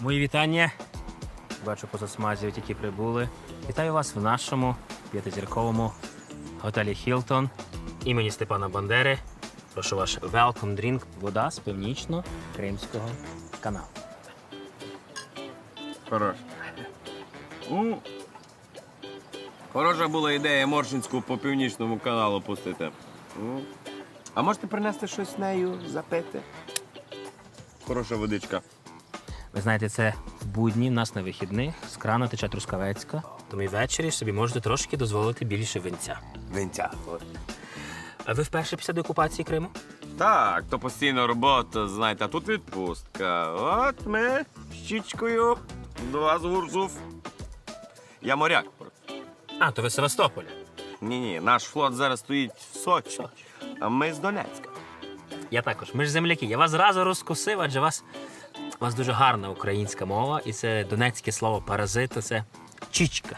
Мої вітання. Бачу, поза смазів тільки прибули. Вітаю вас в нашому п'ятизірковому готелі Хілтон імені Степана Бандери. Прошу ваш welcome drink вода з північно-кримського каналу. Хорош. Хороша була ідея Моршинську по північному каналу пустити. А можете принести щось з нею запити? Хороша водичка. Ви знаєте, це в будні, в нас на вихідних, з крана тече трускавецька. Тому і ввечері собі можете трошки дозволити більше винця. Винця. А ви вперше після деокупації Криму? Так, то постійна робота, знаєте, а тут відпустка. От ми з Чічкою до вас гурзув. Я моряк. А, то ви з Севастополя. Ні, ні, наш флот зараз стоїть в Сочі, а ми з Донецька. Я також. Ми ж земляки. Я вас зразу розкусив, адже вас, у вас дуже гарна українська мова, і це донецьке слово паразит, це чічка.